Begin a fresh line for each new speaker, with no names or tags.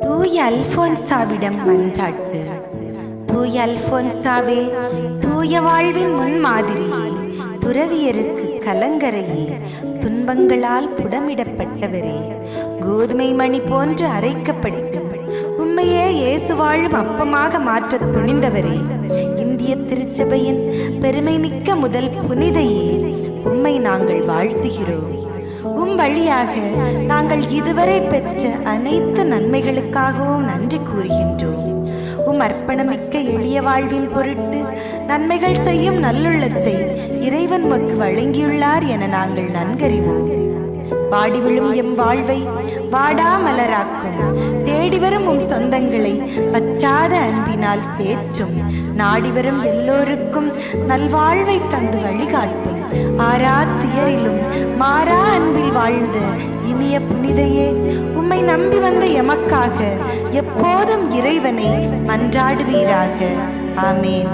தூய அல்போன்சாவிடம் மன்றாட்டு. தூய அல்போன்சாவே தூய வாழ்வின் முன்மாதிரியே துறவியருக்கு கலங்கரையே துன்பங்களால் புடமிடப்பட்டவரே கோதுமை மணி போன்று அரைக்கப்பட்டு உண்மையே இயேசு வாழும் அப்பமாக மாற்ற துணிந்தவரே இந்திய திருச்சபையின் பெருமை மிக்க முதல் புனிதையே உண்மை நாங்கள் வாழ்த்துகிறோம். உம் வழியாக நாங்கள் இதுவரை பெற்ற அனைத்து நன்மைகளுக்காகவும் நன்றி கூறுகின்றோம். உம் அர்ப்பணமிக்க எளிய வாழ்வின் பொருட்டு நன்மைகள் செய்யும் நல்லுள்ளத்தை இறைவன் மக்கு வழங்கியுள்ளார் என நாங்கள் நன்கறிவோம். வாடி விழும் எம் வாழ்வை வாடா மலராக்கும். தேடி வரும் உம் சொந்தங்களை பற்றாத அன்பினால் தேற்றும். நாடி வரும் எல்லோருக்கும் நல்வாழ்வை தந்து வழிகாட்டும். ஆறா துயரிலும் மாற வாழ்ந்த இனிய புனிதையே உம்மை நம்பி வந்த எமக்காக எப்போதும் இறைவனை மன்றாடுவீராக. ஆமேன்.